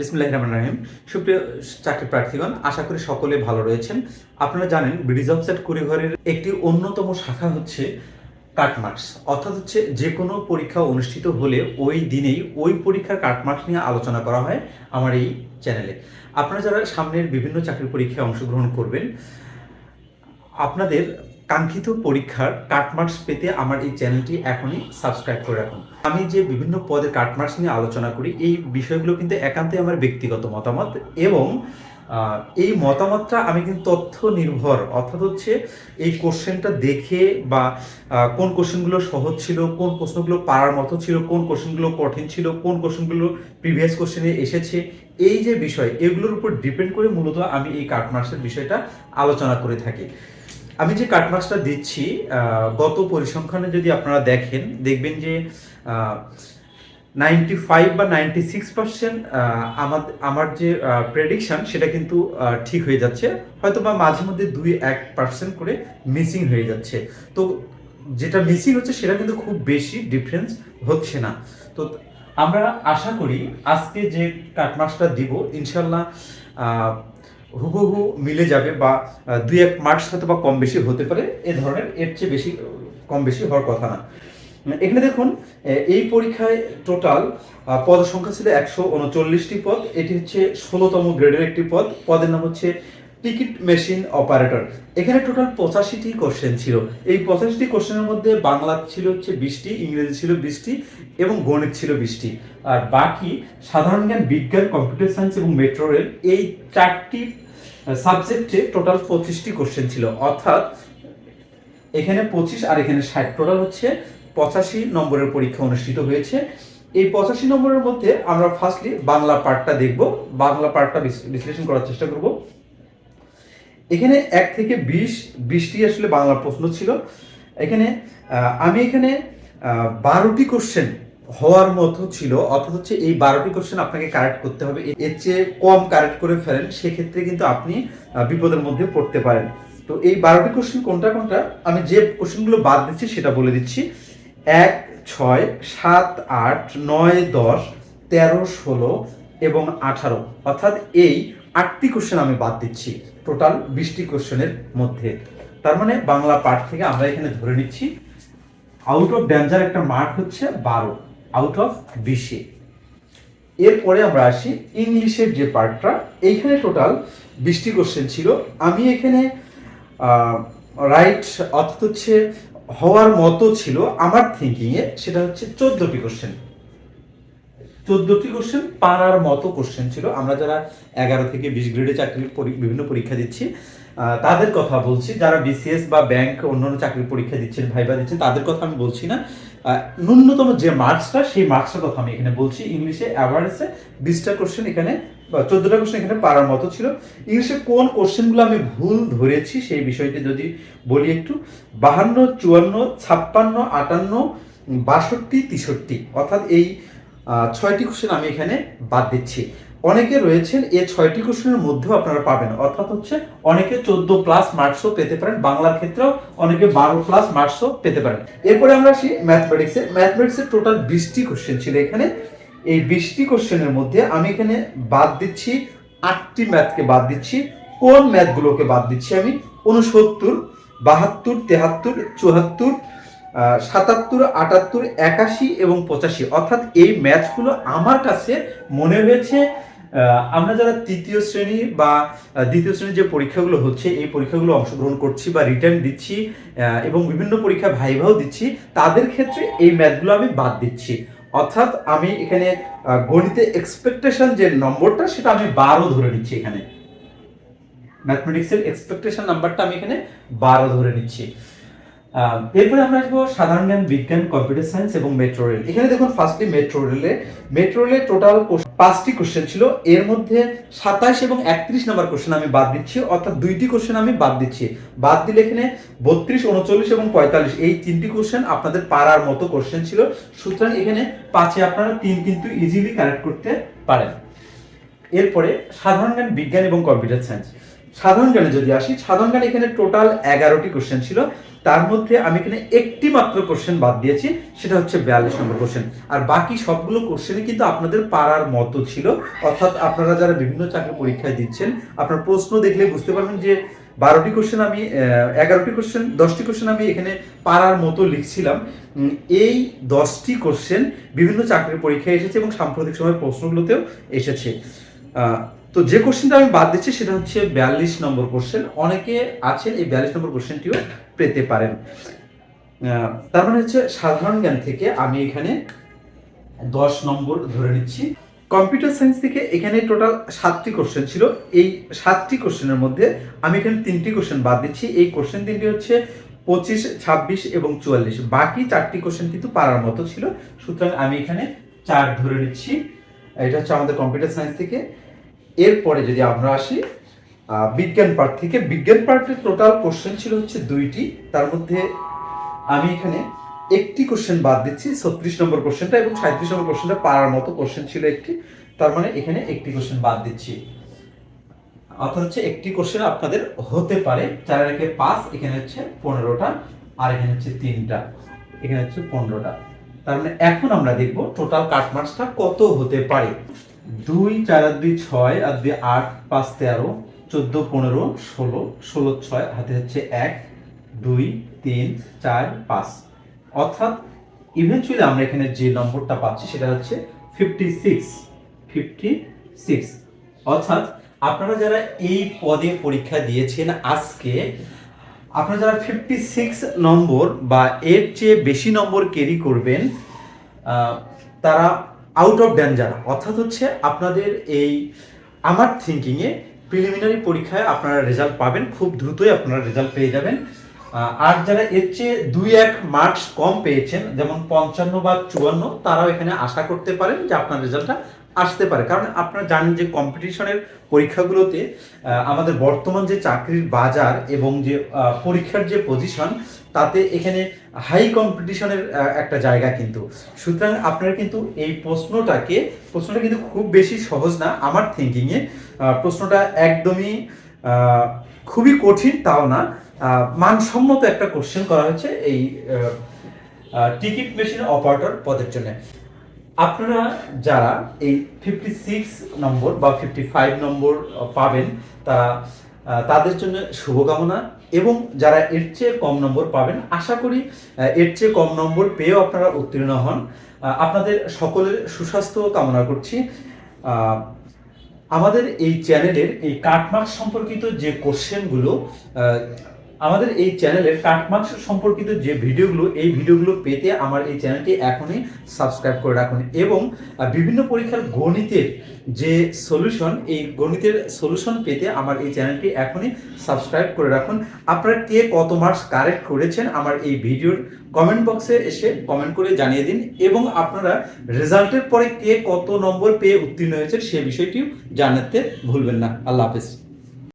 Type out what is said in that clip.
বিসমুল্লাহ রহমান রাহিম সুপ্রিয় চাকরি প্রার্থীগণ, আশা করি সকলে ভালো রয়েছেন। আপনারা জানেন ব্রিজ অফ সেট কুড়িঘরের একটি অন্যতম শাখা হচ্ছে কাটমার্কস। অর্থাৎ হচ্ছে যে কোনো পরীক্ষা অনুষ্ঠিত হলে ওই দিনেই ওই পরীক্ষার কাটমার্কস নিয়ে আলোচনা করা হয় আমার এই চ্যানেলে। আপনারা যারা সামনের বিভিন্ন চাকরির পরীক্ষায় অংশগ্রহণ করবেন, আপনাদের কাঙ্ক্ষিত পরীক্ষার কাটমার্কস পেতে আমার এই চ্যানেলটি এখনই সাবস্ক্রাইব করে রাখুন। আমি যে বিভিন্ন পদের কাটমার্কস নিয়ে আলোচনা করি, এই বিষয়গুলো কিন্তু একান্তই আমার ব্যক্তিগত মতামত এবং এই মতামতটা আমি কিন্তু তথ্য নির্ভর অর্থাৎ হচ্ছে এই কোশ্চেনটা দেখে বা কোন কোশ্চেনগুলো সহজ ছিল, কোন প্রশ্নগুলো পারার মতো ছিল, কোন কোশ্চেনগুলো কঠিন ছিল, কোন কোশ্চেনগুলো প্রিভিয়াস কোশ্চেনে এসেছে, এই যে বিষয়, এগুলোর উপর ডিপেন্ড করে মূলত আমি এই কাটমার্কসের বিষয়টা আলোচনা করে থাকি। আমি যে কাটমার্কসটা দিচ্ছি গত পরিসংখ্যানে যদি আপনারা দেখেন, দেখবেন যে নাইনটি ফাইভ বা নাইনটি সিক্স পার্সেন্ট আমার আমার যে প্রেডিকশান সেটা কিন্তু ঠিক হয়ে যাচ্ছে। হয়তো বা মাঝে মধ্যে দুই এক পার্সেন্ট করে মিসিং হয়ে যাচ্ছে। তো যেটা মিসিং হচ্ছে সেটা কিন্তু খুব বেশি ডিফারেন্স হচ্ছে না। তো আমরা আশা করি আজকে যে কাটমার্কসটা দিব, ইনশাল্লাহ হুবহু মিলে যাবে বা দুই এক মার্কস হয়তো বা কম বেশি হতে পারে, এ ধরনের, এর চেয়ে বেশি, কম বেশি হওয়ার কথা না। এখানে দেখুন এই পরীক্ষায় টোটাল পদ সংখ্যা ছিল একশো উনচল্লিশটি পদ, এটি হচ্ছে ষোলোতম গ্রেডের একটি পদ, পদের নাম হচ্ছে টিকিট মেশিন অপারেটর। এখানে টোটাল পঁচাশিটি কোশ্চেন ছিল। এই পঁচাশিটি কোশ্চেনের মধ্যে বাংলা ছিল হচ্ছে বিশটি, ইংরেজি ছিল বিশটি এবং গণিত ছিল বিশটি। আর বাকি সাধারণ জ্ঞান, বিজ্ঞান কম্পিউটার সায়েন্স এবং মেট্রো রেল এই চারটি সাবজেক্টে টোটাল পঁচিশটি কোশ্চেন ছিল। অর্থাৎ এখানে পঁচিশ আর এখানে ষাট। টোটাল হচ্ছে পঁচাশি নম্বরের পরীক্ষা অনুষ্ঠিত হয়েছে। এই পঁচাশি নম্বরের মধ্যে আমরা ফার্স্টলি বাংলা পার্টটা দেখব। বাংলা পার্টটা বিশ্লে- বিশ্লেষণ করার চেষ্টা করব। এখানে এক থেকে বিশ, বিশটি আসলে বাংলা প্রশ্ন ছিল। এখানে আমি এখানে বারোটি কোশ্চেন হওয়ার মতো ছিল, অর্থাৎ হচ্ছে এই বারোটি কোশ্চেন আপনাকে কারেক্ট করতে হবে। এর চেয়ে কম কারেক্ট করে ফেলেন, সেক্ষেত্রে কিন্তু আপনি বিপদের মধ্যে পড়তে পারেন। তো এই বারোটি কোশ্চেন কোনটা কোনটা? আমি যে কোশ্চেনগুলো বাদ দিচ্ছি সেটা বলে দিচ্ছি। এক, ছয়, সাত, আট, নয়, দশ, তেরো, ষোলো এবং আঠারো। অর্থাৎ এই আটটি কোশ্চেন আমি বাদ দিচ্ছি টোটাল বিশটি কোশ্চেনের মধ্যে। তার মানে বাংলা পাঠ থেকে আমরা এখানে ধরে নিচ্ছি আউট অফ ডেঞ্জার একটা মার্ক হচ্ছে বারো। আউট অফ বিশে এরপরে আমরা আসি ইংলিশের যে পার্টটা, এইখানে টোটাল বিশটি কোশ্চেন ছিল। আমি এখানে রাইট অর্থাৎ হচ্ছে হওয়ার মতো ছিল আমার থিঙ্কিংয়ে সেটা হচ্ছে চোদ্দটি কোশ্চেন চোদ্দটি কোশ্চেন পারার মতো কোশ্চেন ছিল। আমরা যারা এগারো থেকে বিশ গ্রেডে চাকরির বিভিন্ন পরীক্ষা দিচ্ছি তাদের কথা বলছি। যারা বিসিএস বা ব্যাংক অন্যান্য চাকরির পরীক্ষা দিচ্ছেন ভাইবা দিচ্ছেন, তাদের কথা আমি বলছি না। ন্যূনতম যে মার্কসটা সেই মার্কসটার কথা আমি এখানে বলছি। ইংলিশে অ্যাভারেজে বিশটা কোশ্চেন এখানে, বা চোদ্দটা কোশ্চেন এখানে পারার মতো ছিল। ইংলিশে কোন কোশ্চেনগুলো আমি ভুল ধরেছি, সেই বিষয়টি যদি বলি একটু। বাহান্ন, চুয়ান্ন, ছাপ্পান্ন, আটান্ন, বাষট্টি, তেষট্টি। অর্থাৎ এই ছয়টি কোশ্চেন আমি এখানে বাদ দিচ্ছি। অনেকে রয়েছেন এই ছয়টি কোশ্চেনের মধ্যেও আপনারা পাবেন। অর্থাৎ হচ্ছে অনেকে চোদ্দ প্লাস মার্কসও পেতে পারেন। বাংলার ক্ষেত্রেও অনেকে বারো প্লাস মার্কসও পেতে পারেন। এরপরে আমরা আসি ম্যাথমেটিক্সে ম্যাথমেটিক্সের টোটাল বিশটি কোশ্চেন ছিল এখানে। এই বিশটি কোশ্চেনের মধ্যে আমি এখানে বাদ দিচ্ছি আটটি ম্যাথকে বাদ দিচ্ছি। কোন ম্যাথগুলোকে বাদ দিচ্ছি আমি? উনসত্তর বাহাত্তর তেহাত্তর চুয়াত্তর আহ, সাতাত্তর আটাত্তর একাশি এবং পঁচাশি। অর্থাৎ এই ম্যাচগুলো আমার কাছে মনে হয়েছে আমরা যারা তৃতীয় শ্রেণি বা দ্বিতীয় শ্রেণির যে পরীক্ষাগুলো হচ্ছে, এই পরীক্ষাগুলো অংশগ্রহণ করছি বা রিটার্ন দিচ্ছি এবং বিভিন্ন পরীক্ষা ভাইভাও দিচ্ছি, তাদের ক্ষেত্রে এই ম্যাথগুলো আমি বাদ দিচ্ছি। অর্থাৎ আমি এখানে গণিতে এক্সপেকটেশন যে নম্বরটা, সেটা আমি বারো ধরে নিচ্ছি এখানে। ম্যাথমেটিক্সের এক্সপেকটেশন নাম্বারটা আমি এখানে বারো ধরে নিচ্ছি। এরপরে আমরা আসব সাধারণ জ্ঞান, বিজ্ঞান, কম্পিউটার সায়েন্স এবং মেট্রো রেল। এখানে দেখুন ফার্স্টলি মেট্রো রেলে। মেট্রো রেলে টোটাল পাঁচটি কোশ্চেন ছিল। এর মধ্যে সাতাশ এবং একত্রিশ নম্বর কোশ্চেন আমি বাদ দিচ্ছি, অর্থাৎ দুইটি কোশ্চেন আমি বাদ দিচ্ছি। বাদ দিলে এখানে বত্রিশ, উনচল্লিশ এবং পঁয়তাল্লিশ, এই তিনটি কোশ্চেন আপনাদের পারার মতো কোশ্চেন ছিল। সুতরাং এখানে পাঁচে আপনারা তিন কিন্তু ইজিলি কারেক্ট করতে পারেন। এরপরে সাধারণ জ্ঞান, বিজ্ঞান এবং কম্পিউটার সায়েন্স। সাধারণ জ্ঞানে যদি আসি, সাধারণ জ্ঞানে এখানে টোটাল এগারোটি কোশ্চেন ছিল। তার মধ্যে আমি এখানে একটি মাত্র কোশ্চেন বাদ দিয়েছি, সেটা হচ্ছে বিয়াল্লিশ নম্বর কোশ্চেন আর বাকি সবগুলো কোশ্চেনই কিন্তু আপনাদের পারার মতো ছিল। অর্থাৎ আপনারা যারা বিভিন্ন চাকরি পরীক্ষায় দিচ্ছেন, আপনার প্রশ্ন দেখলে বুঝতে পারবেন যে বারোটি কোশ্চেন আমি এগারোটি কোশ্চেন দশটি কোশ্চেন আমি এখানে পারার মতো লিখছিলাম। এই দশটি কোশ্চেন বিভিন্ন চাকরির পরীক্ষায় এসেছে এবং সাম্প্রতিক সময় প্রশ্নগুলোতেও এসেছে। তো যে কোশ্চেনটা আমি বাদ দিচ্ছি সেটা হচ্ছে বিয়াল্লিশ নম্বর কোশ্চেন অনেকে আছেন এই বিয়াল্লিশ নম্বর কোশ্চেনটিও পেতে পারেন। তার মানে হচ্ছে সাধারণ জ্ঞান থেকে আমি এখানে দশ নম্বর ধরে নিচ্ছি। কম্পিউটার সায়েন্স থেকে এখানে টোটাল সাতটি কোশ্চেন ছিল। এই সাতটি কোশ্চেনের মধ্যে আমি এখানে তিনটি কোশ্চেন বাদ দিচ্ছি। এই কোশ্চেন তিনটি হচ্ছে পঁচিশ, ছাব্বিশ এবং চুয়াল্লিশ। বাকি চারটি কোশ্চেন কিন্তু পারার মতো ছিল। সুতরাং আমি এখানে চার ধরে নিচ্ছি। এটা হচ্ছে আমাদের কম্পিউটার সায়েন্স থেকে। এরপরে যদি আমরা আসি বিজ্ঞান পার্ট থেকে, বিজ্ঞান পার্টের টোটাল কোশ্চেন ছিল হচ্ছে দুইটি। তার মধ্যে আমি এখানে একটি কোশ্চেন বাদ দিচ্ছি, ছত্রিশ নম্বর কোশ্চেনটা এবং সাঁত্রিশ নম্বর কোশ্চেনটা পারার মতো কোশ্চেন ছিল একটি। তার মানে এখানে একটি কোশ্চেন বাদ দিচ্ছি। অর্থাৎ হচ্ছে একটি কোশ্চেন আপনাদের হতে পারে, চার রেখে পাঁচ, এখানে হচ্ছে পনেরোটা, আর এখানে হচ্ছে তিনটা, এখানে হচ্ছে পনেরোটা। তার মানে এখন আমরা দেখব টোটাল কাটমার্কসটা কত হতে পারে। দুই চার আর দুই ছয় আর দুই আট পাঁচ তেরো, চোদ্দ, পনেরো, ষোলো ষোলো, ছয়, হাতে হচ্ছে এক, দুই, তিন, চার, পাঁচ। অর্থাৎ ইভেনচুয়ালি আমরা এখানে যে নম্বরটা পাচ্ছি সেটা হচ্ছে ফিফটি সিক্স ফিফটি সিক্স অর্থাৎ আপনারা যারা এই পদে পরীক্ষা দিয়েছেন আজকে, আপনারা যারা ফিফটি সিক্স নম্বর বা এর চেয়ে বেশি নম্বর ক্যারি করবেন তারা আউট অফ ডেঞ্জার অর্থাৎ হচ্ছে আপনাদের এই আমার থিঙ্কিংয়ে প্রিলিমিনারি পরীক্ষায় আপনারা রেজাল্ট পাবেন, খুব দ্রুতই আপনারা রেজাল্ট পেয়ে যাবেন। আর যারা এর চেয়ে দুই এক মার্কস কম পেয়েছেন, যেমন পঞ্চান্ন বা চুয়ান্ন, তারাও এখানে আশা করতে পারেন যে আপনার রেজাল্টটা আসতে পারে। কারণ আপনারা জানেন যে কম্পিটিশনের পরীক্ষাগুলোতে আমাদের বর্তমান যে চাকরির বাজার এবং যে পরীক্ষার যে পজিশন তাতে এখানে হাই কম্পিটিশনের একটা জায়গা কিন্তু। সুতরাং আপনারা কিন্তু এই প্রশ্নটাকে, প্রশ্নটা কিন্তু খুব বেশি সহজ না, আমার থিঙ্কিংয়ে প্রশ্নটা একদমই খুবই কঠিন, তাও না। মানসম্মত একটা কোশ্চেন করা হয়েছে এই টিকিট মেশিন অপারেটর পদের জন্য। আপনারা যারা এই ফিফটি সিক্স নম্বর বা ফিফটি ফাইভ নম্বর পাবেন, তারা তাদের জন্য শুভকামনা এবং যারা এর চেয়ে কম নম্বর পাবেন, আশা করি এর চেয়ে কম নম্বর পেয়েও আপনারা উত্তীর্ণ হন। আপনাদের সকলের সুস্বাস্থ্য কামনা করছি। আমাদের এই চ্যানেলের এই কাটমার্ক সম্পর্কিত যে কোশ্চেনগুলো আমাদের এই চ্যানেলের কাটমার্কস সম্পর্কিত যে ভিডিওগুলো, এই ভিডিওগুলো পেতে আমার এই চ্যানেলটি এখনই সাবস্ক্রাইব করে রাখুন এবং বিভিন্ন পরীক্ষার গণিতের যে সলিউশন এই গণিতের সলিউশন পেতে আমার এই চ্যানেলটি এখনই সাবস্ক্রাইব করে রাখুন। আপনারা কে কত মার্কস কারেক্ট করেছেন আমার এই ভিডিওর কমেন্ট বক্সে এসে কমেন্ট করে জানিয়ে দিন এবং আপনারা রেজাল্টের পরে কে কত নম্বর পেয়ে উত্তীর্ণ হয়েছে সে বিষয়টিও জানাতে ভুলবেন না। আল্লাহ হাফেজ।